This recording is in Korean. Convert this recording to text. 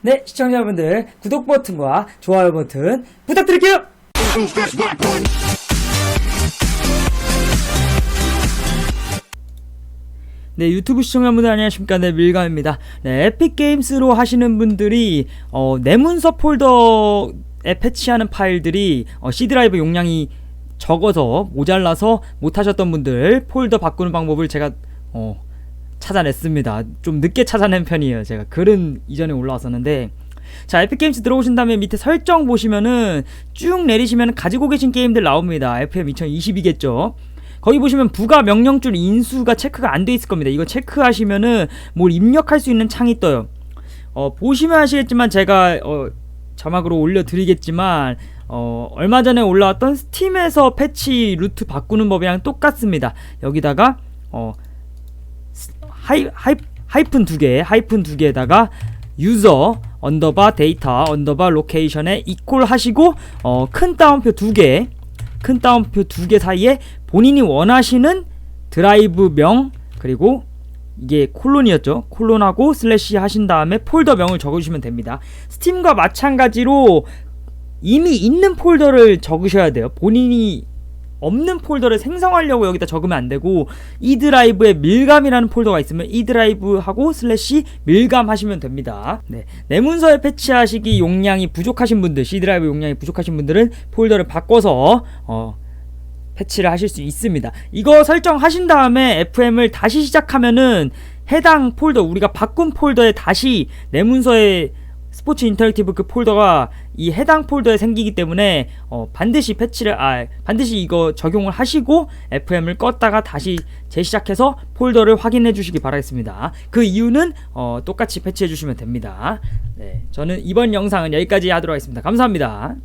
네, 시청자분들 구독 버튼과 좋아요 버튼 부탁드릴게요. 네, 유튜브 시청자분들 안녕하십니까. 네, 밀감입니다. 네, 에픽게임스로 하시는 분들이, 어, 내문서 폴더에 패치하는 파일들이, 어, C 드라이브 용량이 적어서, 모자라서 못하셨던 분들, 폴더 바꾸는 방법을 제가, 어, 찾아냈습니다. 좀 늦게 찾아낸 편이에요. 제가 글은 이전에 올라왔었는데, 자, 에픽게임스 들어오신 다음에 밑에 설정 보시면은 쭉 내리시면 가지고 계신 게임들 나옵니다. FM 2022겠죠. 거기 보시면 부가 명령줄 인수가 체크가 안 돼 있을 겁니다. 이거 체크하시면은 뭘 입력할 수 있는 창이 떠요. 어, 보시면 아시겠지만 제가 어, 자막으로 올려드리겠지만 어, 얼마 전에 올라왔던 스팀에서 패치 루트 바꾸는 법이랑 똑같습니다. 여기다가 어, 스- 하이, 하이, 하이픈 두 개, 하이픈 두 개에다가 유저 언더바 데이터 언더바 로케이션에 이퀄 하시고 어, 큰 따옴표 두 개, 큰 따옴표 두 개 사이에 본인이 원하시는 드라이브 명 그리고 이게 콜론이었죠. 콜론하고 슬래시 하신 다음에 폴더 명을 적으시면 됩니다. 스팀과 마찬가지로 이미 있는 폴더를 적으셔야 돼요. 본인이 없는 폴더를 생성하려고 여기다 적으면 안 되고 이 드라이브에 밀감이라는 폴더가 있으면 이 드라이브하고 슬래시 밀감 하시면 됩니다. 네. 내 문서에 패치하시기 용량이 부족하신 분들, C 드라이브 용량이 부족하신 분들은 폴더를 바꿔서 어 패치를 하실 수 있습니다. 이거 설정하신 다음에 FM을 다시 시작하면은 해당 폴더 우리가 바꾼 폴더에 다시 내 문서에 스포츠 인터랙티브 그 폴더가 이 해당 폴더에 생기기 때문에 어, 반드시 패치를 아 반드시 이거 적용을 하시고 FM을 껐다가 다시 재시작해서 폴더를 확인해 주시기 바라겠습니다. 그 이유는 어, 똑같이 패치해 주시면 됩니다. 네, 저는 이번 영상은 여기까지 하도록 하겠습니다. 감사합니다.